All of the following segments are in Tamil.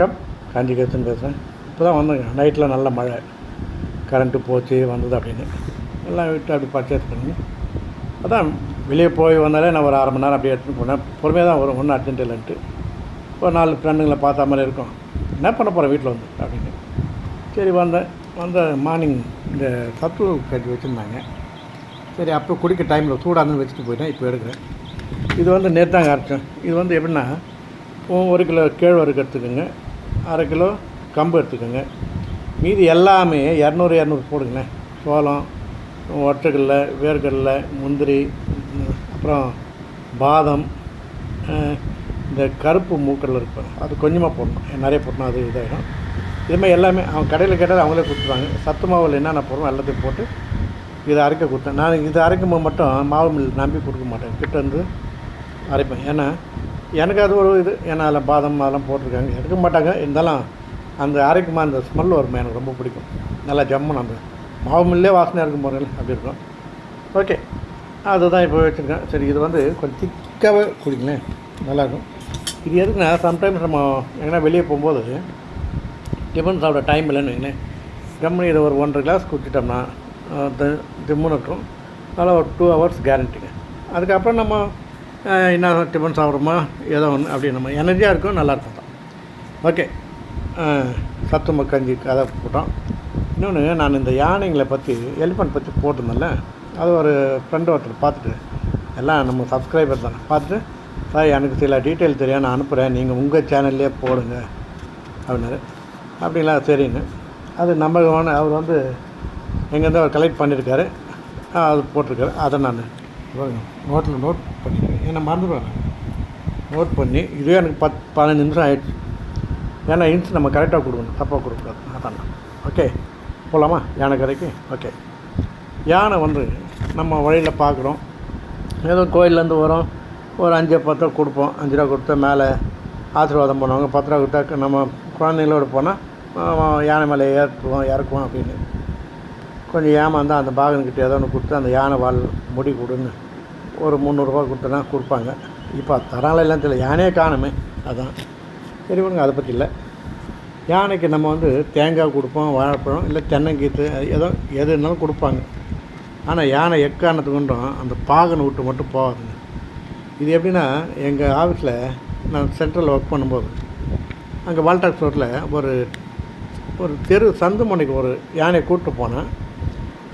வணக்கம். காஞ்சிகேசன் பேசுகிறேன் இப்போ தான் வந்தேங்க நைட்டில் நல்ல மழை. கரண்ட்டு போச்சு வந்தது அப்படின்னு. எல்லாம் விட்டு அப்படி பர்ச்சேஸ் பண்ணி. அதான் வெளியே போய் வந்தாலே நான் ஒரு அரை மணி நேரம் அப்படியே எடுத்துகிட்டு போனேன். பொறுமையாக தான் வரும். ஒன்றும் அர்ஜென்ட் இல்லைன்ட்டு. ஒரு நாலு ஃப்ரெண்டுங்களை பார்த்த மாதிரி இருக்கும். என்ன பண்ண போகிறேன் வீட்டில் வந்து? அப்படின்னு. சரி வந்தேன். வந்த மார்னிங் இந்த சத்து கட்டி வச்சுருந்தாங்க. சரி அப்போ குடிக்க டைமில் சூடாக வச்சுட்டு போயிட்டேன். இப்போ எடுக்கிறேன். இது வந்து நேற்றாங்க அரைச்சேன். இது வந்து எப்படின்னா ஒரு கிலோ கேழ்வரகு எடுத்துக்கோங்க. அரை கிலோ கம்பு எடுத்துக்கோங்க. மீதி எல்லாமே இரநூறு இரநூறு போடுங்களேன். சோளம் ஒற்றைக்கடலை வேர்க்கடலை முந்திரி அப்புறம் பாதம் இந்த கருப்பு மூக்கடலை இருக்கு அது கொஞ்சமாக போடணும். நிறைய போடணும் அது இதாகிடும் இதுமாதிரி எல்லாமே அவன் கடையில் கேட்டால் அவங்களே கொடுத்துருவாங்க. சத்து மாவில் என்னென்ன போடுறோம் எல்லாத்தையும் போட்டு இதை அரைக்க கொடுத்தேன். நான் இதை அரைக்கும் போது மட்டும் மாவு மில் நம்பி கொடுக்க மாட்டேன். கிட்ட வந்து அரைப்பேன். ஏன்னா எனக்கு அது ஒரு இது. ஏன்னா அதில் பாதம் அதெல்லாம் போட்டிருக்காங்க. எடுக்க மாட்டாங்க. இருந்தாலும் அந்த அரைக்குமா அந்த ஸ்மெல் வருமா எனக்கு ரொம்ப பிடிக்கும். நல்லா ஜம்மு அந்த மாவு மில்லே வாசனையாக இருக்கும் போகிறேன் அப்படி இருக்கும். ஓகே. அதுதான் இப்போ வச்சுருக்கேன். சரி இது வந்து கொஞ்சம் திக்காகவே குடிங்களேன். நல்லாயிருக்கும். இது எதுக்குன்னா சம்டைம்ஸ் நம்ம எங்கன்னா வெளியே போகும்போது டிஃபன் சாப்பிட டைம் இல்லைன்னு வைங்களேன். கம்மனி இதை ஒரு ஒன்றரை கிளாஸ் குடிச்சிட்டோம்னா திம்முன்னு இருக்கும். அதனால் ஒரு டூ ஹவர்ஸ் கேரண்டிங்க அதுக்கப்புறம் நம்ம என்ன டிஃபன் சாப்பிட்றோமோ ஏதோ ஒன்று அப்படி நம்ம எனர்ஜியாக இருக்கும் நல்லாயிருக்கும் தான் ஓகே. சத்து மக்கஞ்சி கதை போட்டோம். இன்னொன்று நான் இந்த யானைங்களை பற்றி எலிஃபண்ட் பற்றி போட்டிருந்தேன்ல அது ஒரு ஃப்ரெண்டு ஒருத்தர் பார்த்துட்டு எல்லாம் நம்ம சப்ஸ்கிரைபர் தானே பார்த்துட்டு சார் எனக்கு சில டீட்டெயில் தெரியும் நான் அனுப்புகிறேன் நீங்கள் உங்கள் சேனல்லே போடுங்க அப்படின்னாரு. அப்படிங்களா சரின்னு. அது நம்ம அவர் வந்து எங்கேருந்து அவர் கலெக்ட் பண்ணியிருக்காரு அது போட்டிருக்காரு. அதை நான் நோட்டில் நோட் பண்ணிக்கிறேன் ஏன்னா மறந்துடுவேன் நோட் பண்ணி இதுவே எனக்கு பத் பதினஞ்சு நிமிஷம் ஆயிடுச்சு. ஏன்னா இன்ஸ் நம்ம கரெக்டாக கொடுக்கணும். தப்பாக கொடுக்கக்கூடாது. அதான். ஓகே போகலாமா யானை கதைக்கு? ஓகே யானை வந்து நம்ம வழியில் பார்க்குறோம். ஏதோ கோயிலேருந்து வரோம். ஒரு அஞ்சு பத்து ரூபா கொடுப்போம். அஞ்சு ரூபா கொடுத்தா மேலே ஆசீர்வாதம் பண்ணுவாங்க. பத்து ரூபா கொடுத்தா நம்ம குழந்தைங்களோட போனால் யானை மேலே ஏற்றுவோம் இறக்குவோம் அப்படின்னு. கொஞ்சம் ஏமாந்தால் அந்த பாகன்கிட்ட ஏதோ ஒன்று கொடுத்து அந்த யானை வால் முடி கொடுன்னு. ஒரு முந்நூறுரூவா கொடுத்தனா கொடுப்பாங்க. இப்போ தரால எல்லாம் தெரியல. யானையே காணுமே. அதான். சரி விடுங்க. அதை பற்றி இல்லை. யானைக்கு நம்ம வந்து தேங்காய் கொடுப்போம் வாழைப்பழம் இல்லை தென்னங்கீத்து ஏதோ எது இருந்தாலும் கொடுப்பாங்க. ஆனால் யானை எக்காரணத்து கொண்டும் அந்த பாகனை விட்டு மட்டும் போகாதுங்க. இது எப்படின்னா எங்கள் ஆஃபீஸில் நான் சென்ட்ரலில் ஒர்க் பண்ணும்போது அங்கே வால்டாக்ஸ் ரோட்டில் ஒரு ஒரு தெரு சந்து மணிக்கு ஒரு யானையை கூப்பிட்டு போனேன்.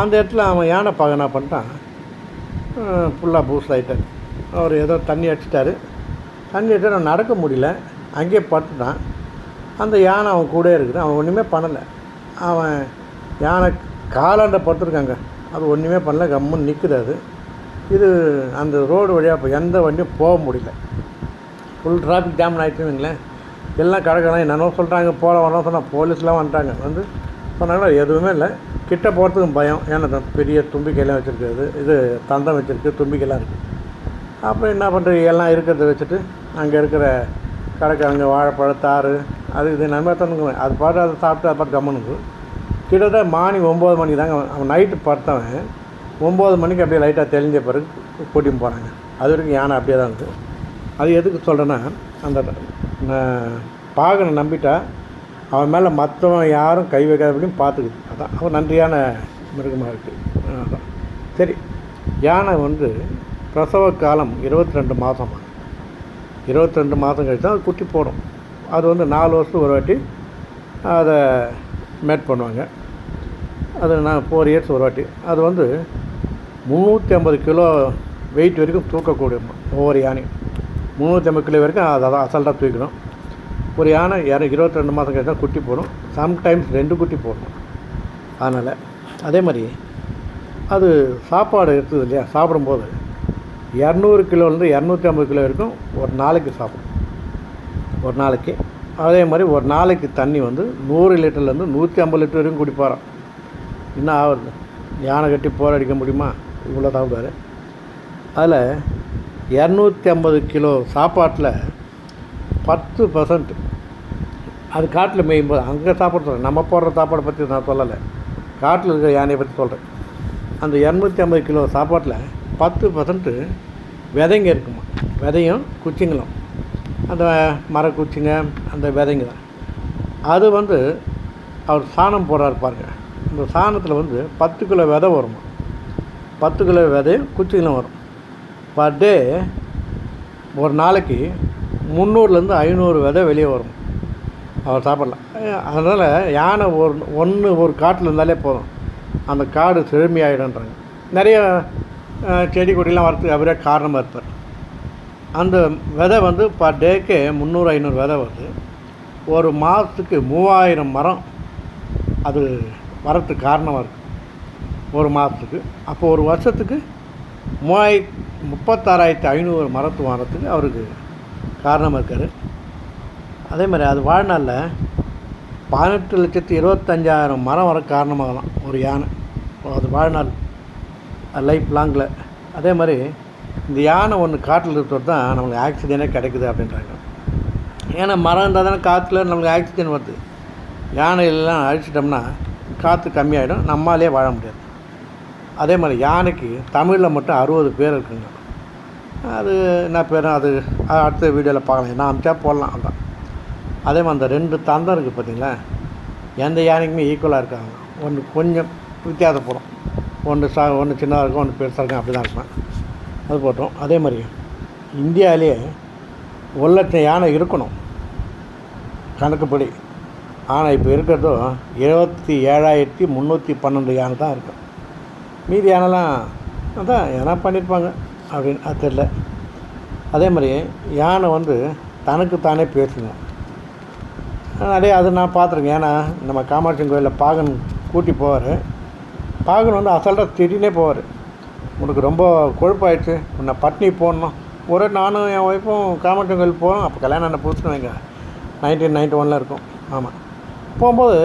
அந்த இடத்துல அவன் யானை பாகனா பண்ணிட்டான். ஃபுல்லாக பூஸ் ஆகிட்டார் அவர் ஏதோ தண்ணி அடிச்சிட்டாரு. தண்ணி அடிச்சு நான் நடக்க முடியல. அங்கேயே பட்டுட்டான் அந்த யானை அவன் கூட இருக்குது. அவன் ஒன்றுமே பண்ணலை. அவன் யானை காலாண்ட படுத்துருக்காங்க. அது ஒன்றுமே பண்ணல. கம்முன்னு நிற்குது அது. இது அந்த ரோடு வழியாக இப்போ எந்த வண்டியும் போக முடியல. ஃபுல் டிராஃபிக் ஜாம் ஆகிடுச்சுங்களேன் எல்லாம் கடைக்கலாம் என்னென்னோ சொல்கிறாங்க போகலாம் வரணும் சொன்னால் போலீஸ்லாம் வந்துட்டாங்க. வந்து சொன்னாங்கன்னா எதுவுமே இல்லை. கிட்ட போகிறதுக்கும் பயம். ஏன்னா பெரிய தும்பிக்கையெல்லாம் வச்சுருக்குது இது தந்தம் வச்சுருக்கு தும்பிக்கைலாம் இருக்குது அப்புறம் என்ன பண்ணுறது எல்லாம் இருக்கிறத வச்சுட்டு அங்கே இருக்கிற கடைக்காரங்க வாழைப்பழம் தாறு அது இது நம்ம தந்துங்க அது பாட்டு அதை சாப்பிட்டு அது பாட்டு கம்மனுக்கு கிட்டத்தட்ட மார்னிங் ஒம்பது மணிக்கு தாங்க அவன் நைட்டு படுத்தவன் ஒம்பது மணிக்கு அப்படியே லைட்டாக தெளிஞ்ச பிறகு கூட்டின்னு போகிறாங்க அது வரைக்கும் யானை அப்படியே தான் இருக்குது அது எதுக்கு சொல்கிறேன்னா அந்த பாகனை நம்பிட்டா அவன் மேலே மற்றவன் யாரும் கை வைக்காதபடியும் பார்த்துக்குது அதான். அவன் நன்றியான மிருகமாக இருக்குது அதான். சரி. யானை வந்து பிரசவ காலம் இருபத்தி ரெண்டு மாதமா இருபத்தி ரெண்டு மாதம் கழிச்சு தான் அது குட்டி போடும். அது வந்து நாலு வருஷத்துக்கு ஒரு வாட்டி அதை மேட் பண்ணுவாங்க. அது நான் ஃபோர் இயர்ஸ் ஒரு வாட்டி. அது வந்து முந்நூற்றி ஐம்பது கிலோ வெயிட் வரைக்கும் தூக்கக்கூடிய ஒவ்வொரு யானையும் முந்நூற்றி ஐம்பது கிலோ வரைக்கும் அதை அதான் அசால்ட்டாக தூக்கணும் ஒரு யானை யானை இருபத்தி ரெண்டு மாதம் கழிச்சா குட்டி போடும். சம்டைம்ஸ் ரெண்டு குட்டி போடும். அதனால் அதே மாதிரி அது சாப்பாடு இருக்குது இல்லையா? சாப்பிடும்போது இரநூறு கிலோலேருந்து இரநூத்தி ஐம்பது கிலோ வரைக்கும் ஒரு நாளைக்கு சாப்பிடும். ஒரு நாளைக்கு. அதே மாதிரி ஒரு நாளைக்கு தண்ணி வந்து நூறு லிட்டர்லேருந்து நூற்றி ஐம்பது லிட்டர் வரைக்கும் குடிப்பாராம். என்ன ஆகுது யானை கட்டி போராடிக்க முடியுமா? இவ்வளோ சாப்பிடுவார் அதில் இரநூத்தி ஐம்பது கிலோ சாப்பாட்டில் பத்து பர்சன்ட் அது காட்டில் மேயும்போது அங்கே சாப்பாடு சொல்கிறேன் நம்ம போடுற சாப்பாடை பற்றி நான் சொல்லலை. காட்டில் இருக்கிற யானையை பற்றி சொல்கிறேன் அந்த இரநூத்தி ஐம்பது கிலோ சாப்பாட்டில் பத்து பர்சன்ட்டு விதைங்க இருக்குமா? விதையும் குச்சிங்களும். அந்த மரக்குச்சிங்க அந்த விதைங்க தான். அது வந்து அவர் சாணம் போடுறாரு பாருங்க. இந்த சாணத்தில் வந்து பத்து கிலோ விதை வருமா? பத்து கிலோ விதையும் குச்சிங்களும் வரும். பர் டே ஒரு நாளைக்கு முந்நூறுலேருந்து ஐநூறு விதை வெளியே வரும். அவர் சாப்பிடலாம் அதனால் யானை ஒரு ஒன்று ஒரு காட்டில் இருந்தாலே போதும். அந்த காடு செழுமையாயிடுன்றாங்க நிறைய செடி கொடிலாம் வரத்துக்கு அவரே காரணமாக இருப்பார். அந்த விதை வந்து பர் டேக்கு முந்நூறு ஐநூறு விதை வருது. ஒரு மாதத்துக்கு மூவாயிரம் மரம் அது வரத்துக்கு காரணமாக இருக்குது ஒரு மாதத்துக்கு. அப்போ ஒரு வருஷத்துக்கு மூவாயி முப்பத்தாறாயிரத்தி ஐநூறு மரத்து வரத்துக்கு அவருக்கு காரணமாக இருக்கார். அதே மாதிரி அது வாழ்நாளில் பதினெட்டு லட்சத்து இருபத்தஞ்சாயிரம் மரம் வர காரணமாகலாம். ஒரு யானை. அது வாழ்நாள் லைஃப் லாங்கில் அதே மாதிரி இந்த யானை ஒன்று காட்டில் இருக்கிறது தான் நம்மளுக்கு ஆக்சிஜனே கிடைக்குது அப்படின்றாங்க. ஏன்னா மரம் இருந்தால் தானே காற்றுல நம்மளுக்கு ஆக்சிஜன் வருது. யானையெல்லாம் அழிச்சிட்டோம்னா காற்று கம்மியாயிடும். நம்மாலே வாழ முடியாது. அதே மாதிரி யானைக்கு தமிழில் மட்டும் அறுபது பேர் இருக்குங்க. அது என்ன பேரும் அது அது அடுத்த வீடியோவில் பார்க்கலாம். நான் அமிச்சா போடலாம். அதான். அதே மாதிரி அந்த ரெண்டு தந்தம் இருக்குது பார்த்தீங்களா? எந்த யானைக்குமே ஈக்குவலாக இருக்காங்க ஒன்று கொஞ்சம் வித்தியாசப்படும் ஒன்று சா ஒன்று சின்னதாக இருக்கும் ஒன்று பெருசாக இருக்கும் அப்படி தான் இருக்கும். அது போட்டோம். அதே மாதிரி இந்தியாவிலேயே ஒரு லட்சம் யானை இருக்கணும். கணக்குப்படி. ஆனால் இப்போ இருக்கிறதும் இருபத்தி ஏழாயிரத்தி முந்நூற்றி பன்னெண்டு யானை தான் இருக்கும் மீதி யானைலாம் அதான் எதனா பண்ணியிருப்பாங்க. அப்படின்னு அது தெரில அதே மாதிரி யானை வந்து தனக்கு தானே பேசுங்க. அதே அது நான் பார்த்துருக்கேன். ஏன்னா நம்ம காமாட்சி கோயிலில் பாகன் கூட்டி போவார். பாகன் வந்து அசல்ட்டாக திடீர்னே போவார். உனக்கு ரொம்ப கொழுப்பாயிடுச்சு. உன்னை பட்னி போடணும். ஒரு நானும் என் ஒய்ஃபும் காமாட்சி கோயில் போகிறோம் அப்போ கல்யாணம் என்ன புதுசு வைங்க. நைன்டீன் நைன்ட்டி ஒனில் இருக்கும். ஆமாம் போகும்போது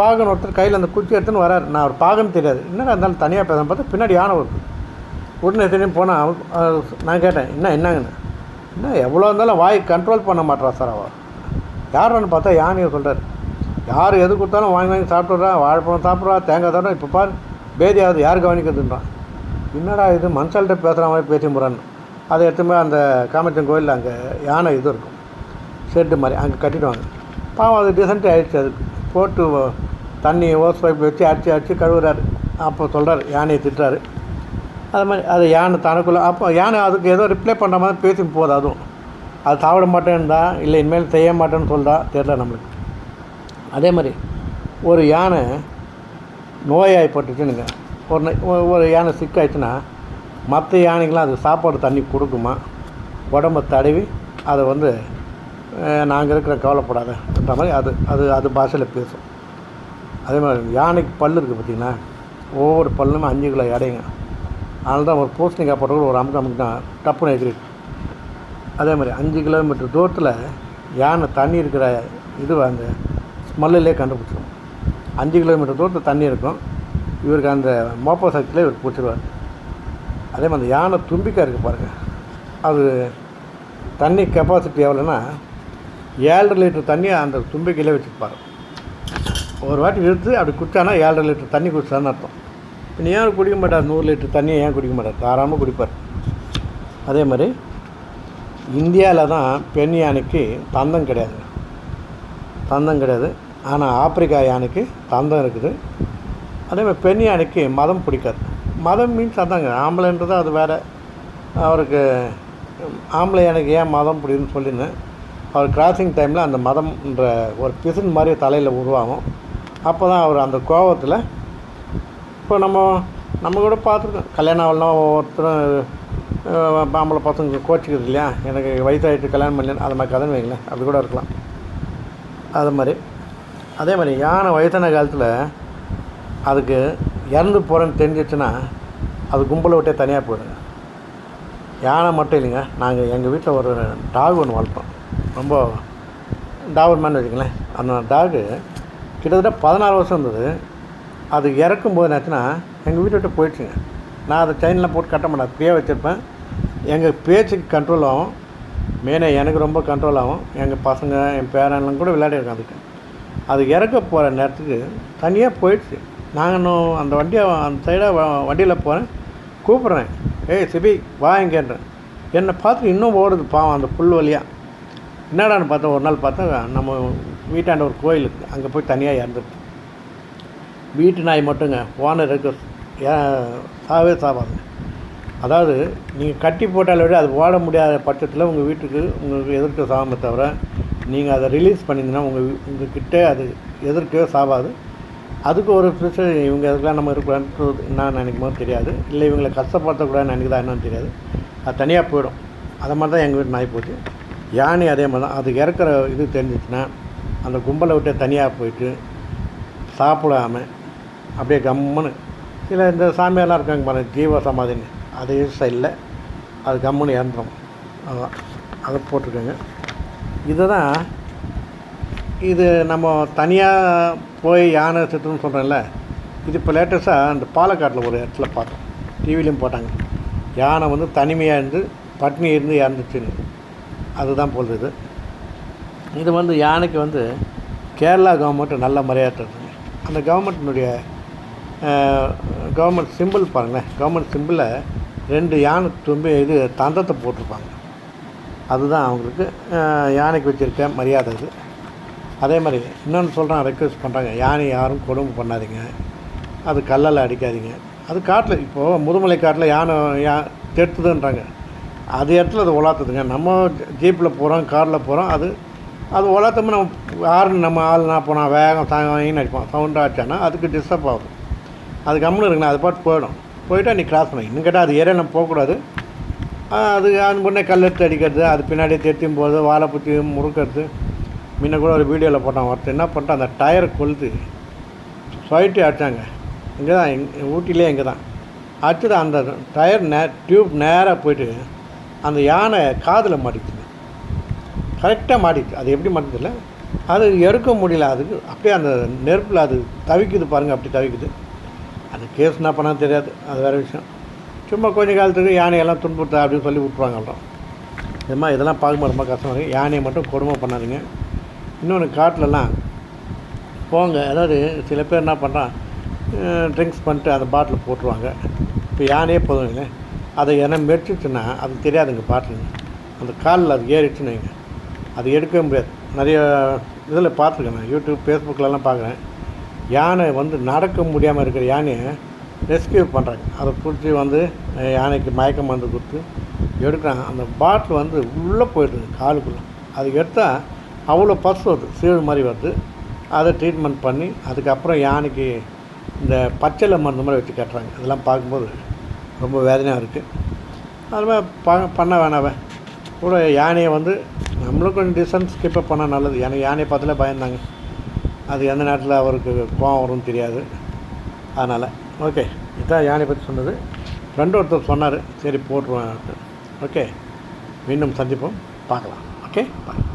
பாகன் ஒருத்தர் கையில் அந்த குச்சி எடுத்துன்னு வராரு. நான் அவர் பாகன் தெரியாது. என்னடா இருந்தாலும் தனியாக பேச பார்த்தா பின்னாடி யானை வருது உடனே திரும்பி போனால் நான் கேட்டேன் என்ன என்னங்கண்ணா என்ன எவ்வளோ இருந்தாலும் வாய் கண்ட்ரோல் பண்ண மாட்டேறா சார் அவள் யாருன்னு பார்த்தா யானையை சொல்கிறார் யார் எது கொடுத்தாலும் வாங்கி வாங்கி சாப்பிட்றா வாழைப்பழம் சாப்பிட்றா தேங்காய் தரோம் இப்போ பாரு ஆகுது யார் கவனிக்கிறதுன்றான். என்னடா இது மனுஷால்கிட்ட பேசுகிற மாதிரி பேசி முறான்னு அதை எடுத்துமே போய் அந்த காமச்சன் கோயிலில் அங்கே யானை இது இருக்கும். ஷெட்டு மாதிரி அங்கே கட்டிடுவாங்க. பாவம் அது டீசென்ட் ஆகிடுச்சு அதுக்கு. போட்டு தண்ணி ஓஸ் பைப் வச்சு அடிச்சு அடிச்சு கழுவுறாரு. அப்போ சொல்கிறார் யானையை திட்டுறாரு. அது மாதிரி அது யானை தனக்குள்ளே அப்போ யானை அதுக்கு ஏதோ ரிப்ளை பண்ணுற மாதிரி பேசி போகுது அதுவும் அது சாப்பிட மாட்டேன்டா இல்லை இனிமேல் செய்ய மாட்டேன்னு சொல்கிறா தெரியல நம்மளுக்கு. அதே மாதிரி ஒரு யானை நோயாய்ப்பட்டுச்சுனுங்க ஒரு ஒரு- யானை சிக்காயிடுச்சுன்னா மற்ற யானைகள்லாம் அது சாப்பாடு தண்ணி கொடுக்குமா? உடம்ப தடவி அதை வந்து நாங்கள் இருக்கிற கவலைப்படாதன்ற மாதிரி அது அது அது பாஷையில் பேசும். அதே மாதிரி யானைக்கு பல் இருக்குது பார்த்திங்கன்னா ஒவ்வொரு பல்லுமே அஞ்சு கிலோ எடைங்க. அதனால தான் ஒரு பூசணிக்காய் போட்ட கூட ஒரு அமுக்கு தான் டப்புன்னு எதிரிட்டு அதே மாதிரி அஞ்சு கிலோமீட்டர் தூரத்தில் யானை தண்ணி இருக்கிற இது அந்த ஸ்மெல்லிலே கண்டுபிடிச்சிடும் அஞ்சு கிலோமீட்டர் தூரத்தில் தண்ணி இருக்கும். இவருக்கு அந்த மோப்ப சக்தியில் இவர் பிடிச்சிருவார். அதே மாதிரி அந்த யானை தும்பிக்கை இருக்குது பாருங்கள் அது தண்ணி கெப்பாசிட்டி எவ்வளோன்னா ஏழரை லிட்டர் தண்ணியை அந்த தும்பிக்கையிலே வச்சுருப்பார். ஒரு வாட்டி இழுத்து அப்படி குடித்தானா ஏழரை லிட்டர் தண்ணி குடிச்சான்னு அர்த்தம். பின்ன ஏன் குடிக்க மாட்டார்? நூறு லிட்டர் தண்ணியை ஏன் குடிக்க மாட்டார்? தாராளமாக குடிப்பார். அதே மாதிரி இந்தியாவில் தான் பெண் யானைக்கு தந்தம் கிடையாது. தந்தம் கிடையாது. ஆனால் ஆப்பிரிக்கா யானைக்கு தந்தம் இருக்குது. அதேமாதிரி பெண் யானைக்கு மதம் பிடிக்காது. மதம் மீன்ஸ் அதாங்க ஆம்பளைன்றது அது வேறு. அவருக்கு ஆம்பளை யானைக்கு ஏன் மதம் பிடிக்குன்னு சொல்லியிருந்தேன் அவர் கிராசிங் டைமில் அந்த மதம்ன்ற ஒரு பிசின் மாதிரி தலையில் உருவாகும். அப்போ தான் அவர் அந்த கோபத்தில் இப்போ நம்ம நம்ம கூட பார்த்துருக்கோம். கல்யாணம் ஆகலாம் ஒவ்வொருத்தரும் ஆம்பளை பசங்க கோச்சிக்கிறது இல்லையா? எனக்கு வயசாகிட்டு கல்யாணம் பண்ணல அது மாதிரி கதைன்னு வைங்களேன். அது கூட இருக்கலாம். அது மாதிரி. அதே மாதிரி யானை வயசான காலத்தில் அதுக்கு இறந்து போகிறேன்னு தெரிஞ்சிச்சுன்னா அது கும்பலை விட்டே தனியாக போயிடுங்க. யானை மட்டும் இல்லைங்க. நாங்கள் எங்கள் வீட்டில் ஒரு டாக் ஒன்று வளர்ப்போம் ரொம்ப டாபர்மேன் வச்சுங்களேன் அந்த டாகு கிட்டத்தட்ட பதினாறு வருஷம் இருந்தது. அது இறக்கும் போது என்னாச்சுன்னா எங்கள் வீட்டை விட்டு போயிடுச்சுங்க. நான் அதை செயின்லாம் போட்டு கட்ட மாட்டேன். அப்படியே வச்சுருப்பேன். எங்கள் பேச்சுக்கு கண்ட்ரோல் ஆகும். மெயினாக எனக்கு ரொம்ப கண்ட்ரோல் ஆகும். எங்கள் பசங்க என் பேரன்லாம் கூட விளையாடிருக்கேன் அதுக்கு. அது இறக்க போகிற நேரத்துக்கு தனியாக போயிடுச்சு. நாங்கள் இன்னும் அந்த வண்டியை அந்த சைடாக வண்டியில் போகிறேன் கூப்பிட்றேன். ஏய் சிபி வா இங்கேன்றேன். என்னை பார்த்து இன்னும் ஓடுது பாவம் அந்த புல் வழியாக என்னடான்னு பார்த்தா ஒரு நாள் பார்த்தா நம்ம வீட்டாண்ட ஒரு கோயில் இருக்குது அங்கே போய் தனியாக இறந்துருக்கு வீட்டு நாய் மட்டுங்க ஓனர் இருக்க சாகவே சாவாங்க அதாவது நீங்கள் கட்டி போட்டாலே விட அது ஓட முடியாத பட்சத்தில் உங்கள் வீட்டுக்கு உங்களுக்கு எதிர்க்க சாகாம தவிர நீங்கள் அதை ரிலீஸ் பண்ணிங்கன்னா உங்கள் உங்கள் கிட்டே அது எதிர்க்கவே சாவாது. அதுக்கு ஒரு பிரச்சனை இவங்க எதுக்கெல்லாம் நம்ம இருக்கக்கூடாதுன்றது என்ன நினைக்குமோ தெரியாது. இல்லை இவங்களை கஷ்டப்படுத்தக்கூடாதுன்னு நினைக்கிறதா என்னன்னு தெரியாது. அது தனியாக போயிடும். அதை மாதிரி தான் எங்கள் வீட்டு நாய் போச்சு. யானை அதே மாதிரி தான். அது இறக்குற இது தெரிஞ்சிச்சுன்னா அந்த கும்பலை விட்டு தனியாக போயிட்டு சாப்பிடாம அப்படியே கம்முன்னு இல்லை இந்த சாமியாரெலாம் இருக்காங்க பாருங்க ஜீவ சமாதின்னு. அது இல்லை அது கம்முன்னு இறந்துடும் அதான் அதை போட்டிருக்காங்க. இதுதான் இது நம்ம தனியாக போய் யானை செத்துன்னு சொல்கிறேன்ல இது இப்போ லேட்டஸ்ட்டாக அந்த பாலக்காட்டில் ஒரு இடத்துல பார்த்தோம். டிவிலையும் போட்டாங்க. யானை வந்து தனிமையாக இருந்து பட்னி இருந்து இறந்துச்சுன்னு. அதுதான் போல் இது இது வந்து யானைக்கு வந்து கேரளா கவர்மெண்ட் நல்ல மரியாதை தருதுங்க அந்த கவர்மெண்ட்டினுடைய கவர்மெண்ட் சிம்பிள் பாருங்களேன். கவர்மெண்ட் சிம்பிளில் ரெண்டு யானை தும்பி இது தந்தத்தை போட்டிருப்பாங்க. அதுதான் அவங்களுக்கு யானைக்கு வச்சுருக்க மரியாதை இது அதே மாதிரி இன்னொன்று சொல்கிறேன் ரெக்வெஸ்ட் பண்ணுறாங்க யானை யாரும் கொடுமை பண்ணாதீங்க. அது கல்லால் அடிக்காதீங்க. அது காட்டில் இப்போது முதுமலை காட்டில் யானை யா தெடுத்துதுன்றாங்க அது இடத்துல அது உலாத்துதுங்க. நம்ம ஜீப்பில் போகிறோம் காரில் போகிறோம் அது அது உலாத்தமாக நம்ம யார் நம்ம ஆள் நான் போனால் வேகம் சாங்கின்னு அடிப்போம் சவுண்டாக ஆச்சானா அதுக்கு டிஸ்டர்ப் ஆகுது. அது கம்முன்னு இருக்குண்ணா அது பாட்டு போயிடும். போயிட்டா நீ கிராஸ் பண்ணி. இன்னும் கேட்டால் அது ஏரியா நம்ம போகக்கூடாது. அது அது முன்னே கல் எடுத்து அடிக்கிறது அது பின்னாடி தேர்த்தியும் போகிறது வாழை புத்தியும் முறுக்கிறது. முன்ன கூட ஒரு வீடியோவில் போட்டான் ஒருத்தர் என்ன பண்ணிட்டான்? அந்த டயரை கொளுத்து. சொயிட்டு அடித்தாங்க இங்கே தான் எங் ஊட்டிலே இங்கே தான் அடிச்சது அந்த டயர் நே டியூப் நேராக போயிட்டு அந்த யானை காதில் மாட்டிச்சுங்க கரெக்டாக மாட்டிச்சு அது எப்படி மாட்டிதில்ல அது எடுக்க முடியல. அதுக்கு அப்படியே அந்த நெருப்பில் அது தவிக்குது பாருங்கள் அப்படி தவிக்குது. அது கேஸ் என்ன பண்ணால் தெரியாது. அது வேறு விஷயம். சும்மா கொஞ்ச காலத்துக்கு யானையெல்லாம் துன்புறுத்த அப்படின்னு சொல்லி விட்ருவாங்க அப்புறம் இதெல்லாம் பார்க்கும்போது ரொம்ப கஷ்டமாக இருக்குது யானையை மட்டும் கொடுமை பண்ணாதீங்க. இன்னொன்று காட்டிலலாம் போங்க. அதாவது சில பேர் என்ன பண்ணுறான் ட்ரிங்க்ஸ் பண்ணிட்டு அந்த பாட்டில் போட்டுருவாங்க. இப்போ யானையே போதுங்க அதை என்ன மெடிச்சிச்சுன்னா அது தெரியாதுங்க பாட்டிலுங்க. அந்த காலில் அது ஏறிடுச்சுன்னு அது எடுக்கவே முடியாது. நிறைய இதில் பார்த்துருக்கேன் நான். யூடியூப் ஃபேஸ்புக்கிலலாம் பார்க்குறேன். யானை வந்து நடக்க முடியாமல் இருக்கிற யானையை ரெஸ்கியூ பண்ணுறாங்க அதை பிடிச்சி வந்து யானைக்கு மயக்க மருந்து கொடுத்து எடுக்கிறாங்க. அந்த பாட்டில் வந்து உள்ளே போயிடுது காலுக்குள்ளே. அது எடுத்தால் அவ்வளோ பஸ் வருது. சீழ் மாதிரி வருது. அதை ட்ரீட்மெண்ட் பண்ணி அதுக்கப்புறம் யானைக்கு இந்த பச்சளை மருந்து மாதிரி வச்சு கட்டுறாங்க. இதெல்லாம் பார்க்கும்போது ரொம்ப வேதனையாக இருக்குது அது மாதிரி ப பண்ண வேணாவே கூட யானையை வந்து நம்மளும் கொஞ்சம் டிஸ்டன்ஸ் கீப்பப் பண்ணால் நல்லது. எனக்கு யானையை பார்த்தாலே பயந்தாங்க. அது எந்த நேரத்தில் அவருக்கு கோவம் வரும்னு தெரியாது. அதனால் ஓகே இதான் யானை பற்றி சொன்னது. ஃப்ரெண்டு ஒருத்தர் சொன்னார். சரி போட்டுருவேன். ஓகே மீண்டும் சந்திப்போம். பார்க்கலாம். Okay bye